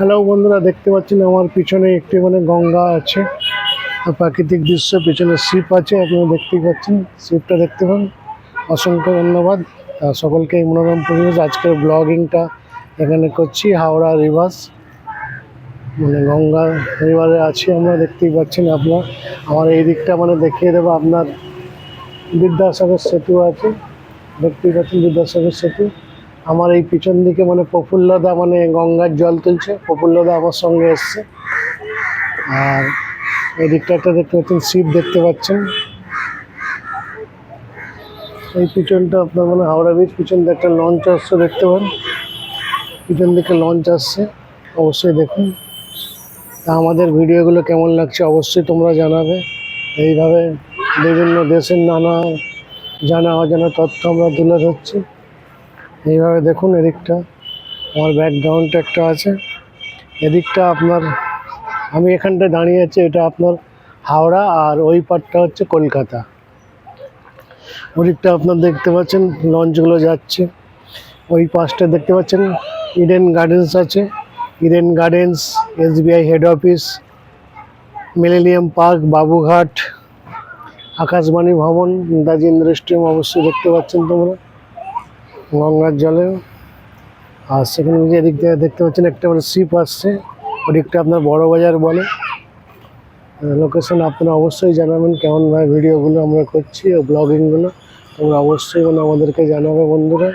Hello বন্ধুরা, দেখতে পাচ্ছেন আমার পিছনে একটি মানে গঙ্গা আছে। আর প্রাকৃতিক দৃশ্য, পিছনে শিপ আছে, আপনারা দেখতেই পাচ্ছেন। শিপটা দেখতে পান। অসংখ্য ধন্যবাদ। সকলকে এই মনোরম পরিবেশ। আজকের ব্লগিংটা এখানে করছি, হাওড়া রিভার্স মানে গঙ্গা রিভারে আছি আমরা, দেখতেই পাচ্ছেন আপনার। আমার এই দিকটা মানে দেখিয়ে দেবো, আপনার বিদ্যাসাগর সেতু আছে। দেখতেই পাচ্ছেন বিদ্যাসাগর সেতু। আমার এই পিছন দিকে মানে প্রফুল্লদা মানে গঙ্গার জল তুলছে, প্রফুল্লদা আমার সঙ্গে এসছে। আর এই দিকটা একটা দেখতে পাচ্ছেন, শিব দেখতে পাচ্ছেন। এই পিছনটা আপনার মানে হাওড়া ব্রিজ পিছন দিয়ে একটা লঞ্চ আসছে দেখতে পান। পিছন দিকে লঞ্চ আসছে, অবশ্যই দেখুন। তা আমাদের ভিডিওগুলো কেমন লাগছে অবশ্যই তোমরা জানাবে। এইভাবে বিভিন্ন দেশের নানা জানা অজানা তথ্য আমরা তুলে ধরছি। এইভাবে দেখুন এদিকটা। আমার ব্যাকগ্রাউন্ডটা একটা আছে। এদিকটা আপনার, আমি এখানটায় দাঁড়িয়ে আছি, এটা আপনার হাওড়া আর ওই পারটা হচ্ছে কলকাতা। ওদিকটা আপনার দেখতে পাচ্ছেন, লঞ্চগুলো যাচ্ছে। ওই পাশটা দেখতে পাচ্ছেন ইডেন গার্ডেন্স আছে। Eden Gardens SBI head office Millennium Park Babughat Akashvani Bhavan Netaji ইন্ডাস্ট্রিয়াম অবশ্যই দেখতে পাচ্ছেন তোমরা। গঙ্গার জলে। আর সেখানে যে এদিক থেকে দেখতে পাচ্ছেন একটা মানে শিপ আসছে। ওদিকটা আপনার বড় বাজার বলে। লোকেশন আপনারা অবশ্যই জানাবেন কেমন ভাবে ভিডিওগুলো আমরা করছি ও ব্লগিংগুলো তোমরা অবশ্যই মানে আমাদেরকে জানাবে বন্ধুরা।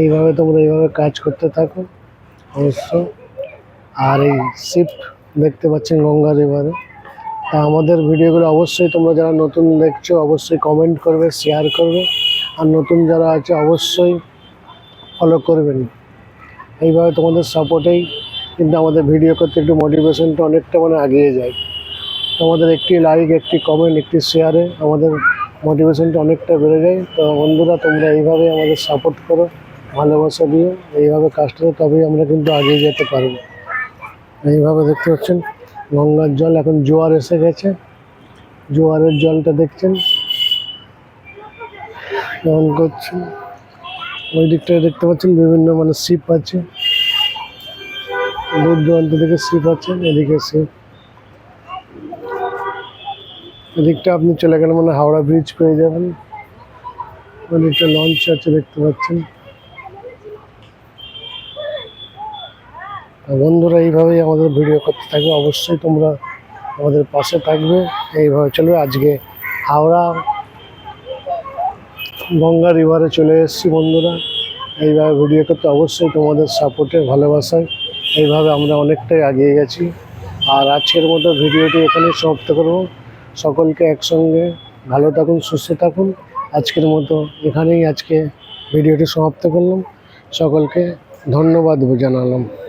এইভাবে তোমরা এইভাবে কাজ করতে থাকো। অবশ্য আর এই শিপ দেখতে পাচ্ছেন গঙ্গা রিভারে তা আমাদের ভিডিওগুলো অবশ্যই তোমরা যারা নতুন দেখছ, অবশ্যই কমেন্ট করবে শেয়ার করবে। আর নতুন যারা আছে, অবশ্যই ফলো করবেন। এইভাবে তোমাদের সাপোর্টেই কিন্তু আমাদের ভিডিও করতে একটু মোটিভেশনটা অনেকটা মানে এগিয়ে যায়। তোমাদের একটি লাইক একটি কমেন্ট একটি শেয়ারে আমাদের মোটিভেশনটা অনেকটা বেড়ে যায়। তো বন্ধুরা, তোমরা এইভাবে আমাদের সাপোর্ট করো, ভালোবাসা দিও, এইভাবে কাজটা তবেই আমরা কিন্তু এগিয়ে যেতে পারব। এইভাবে দেখতে পাচ্ছেন, গঙ্গার জল এখন জোয়ার এসে গেছে। জোয়ারের জলটা দেখছেন। কেমন করছে? ওই দিকটায় দেখতে পাচ্ছেন বিভিন্ন মানে শিপ আছে। দূর দূরান্ত থেকে শিপ আছে, এদিকে শিপ। এদিকটা আপনি চলে গেলে মানে হাওড়া ব্রিজ পেয়ে যাবেন। ওদিকটা লঞ্চ আছে, দেখতে পাচ্ছেন। বন্ধুরা, এইভাবেই আমাদের ভিডিও করতে থাকবে। অবশ্যই তোমরা আমাদের পাশে থাকবে। এইভাবে চলবে। আজকে হাওড়া গঙ্গা রিভারে চলে এসেছি বন্ধুরা। এইভাবে ভিডিও করতে অবশ্যই তোমাদের সাপোর্টে ভালোবাসায়। এইভাবে আমরা অনেকটাই এগিয়ে গেছি। আর আজকের মতো ভিডিওটি এখানে সমাপ্ত করব। সকলকে একসঙ্গে ভালো থাকুন, সুস্থ থাকুন। আজকের মতো এখানেই আজকে ভিডিওটি সমাপ্ত করলাম। সকলকে ধন্যবাদ জানালাম।